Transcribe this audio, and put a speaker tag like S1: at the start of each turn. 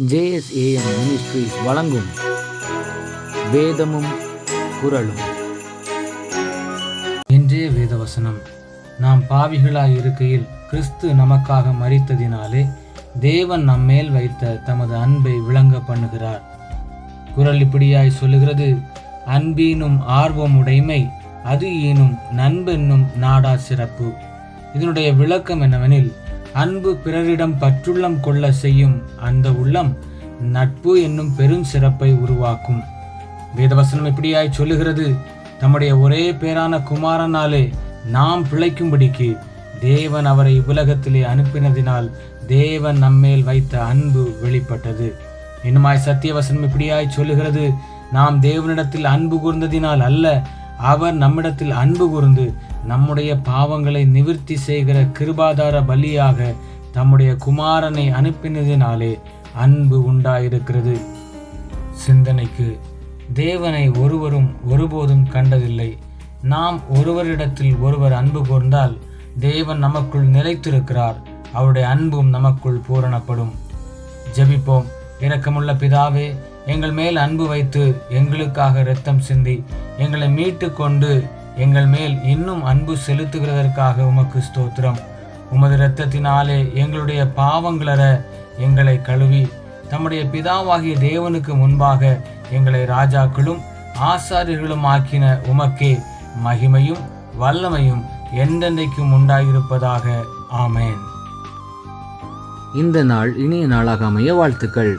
S1: JSAM ministries வழங்கும் வேதமும் குரலும்
S2: இன்றைய வேதவசனம். நாம் பாவிகளாய் இருக்கையில் கிறிஸ்து நமக்காக மறித்ததினாலே தேவன் நம்மேல் வைத்த தமது அன்பை விளங்க பண்ணுகிறார். குரல் இப்படியாய் சொல்லுகிறது அன்பீனும் ஆர்வம் உடைமை அது ஈனும் நண்பென்னும் நாடா சிறப்பு. இதனுடைய விளக்கம் என்னவெனில் அன்பு பிறரிடம் பற்றுள்ளம் கொள்ள செய்யும் அந்த உள்ளம் நட்பு என்னும் பெரும் சிறப்பை உருவாக்கும். வேதவசனம் இப்படியாய் சொல்லுகிறது தம்முடைய ஒரே பேரான குமாரனாலே நாம் பிழைக்கும்படிக்கு தேவன் அவரை உலகத்திலே அனுப்பினதினால் தேவன் நம்மேல் வைத்த அன்பு வெளிப்பட்டது. இன்னுமாய் சத்தியவசனம் இப்படியாய் சொல்லுகிறது நாம் தேவனிடத்தில் அன்பு கூர்ந்ததினால் அல்ல அவர் நம்மிடத்தில் அன்பு கூர்ந்து நம்முடைய பாவங்களை நிவிர்த்தி செய்கிற கிருபாதார பலியாக தம்முடைய குமாரனை அனுப்பினதினாலே அன்பு உண்டாயிருக்கிறது. சிந்தனைக்கு தேவனை ஒருவரும் ஒருபோதும் கண்டதில்லை. நாம் ஒருவரிடத்தில் ஒருவர் அன்பு கூர்ந்தால் தேவன் நமக்குள் நிலைத்திருக்கிறார். அவருடைய அன்பும் நமக்குள் பூரணப்படும். ஜெபிப்போம். இரக்கமுள்ள பிதாவே எங்கள் மேல் அன்பு வைத்து எங்களுக்காக இரத்தம் சிந்தி எங்களை மீட்டு கொண்டு எங்கள் மேல் இன்னும் அன்பு செலுத்துகிறதற்காக உமக்கு ஸ்தோத்திரம். உமது இரத்தத்தினாலே எங்களுடைய பாவங்களற எங்களை கழுவி தம்முடைய பிதாவாகிய தேவனுக்கு முன்பாக எங்களை ராஜாக்களும் ஆசாரியர்களும் ஆக்கின உமக்கே மகிமையும் வல்லமையும் எந்தெந்தைக்கும் உண்டாயிருப்பதாக. ஆமேன்.
S1: இந்த நாள் இனிய நாளாக அமைய வாழ்த்துக்கள்.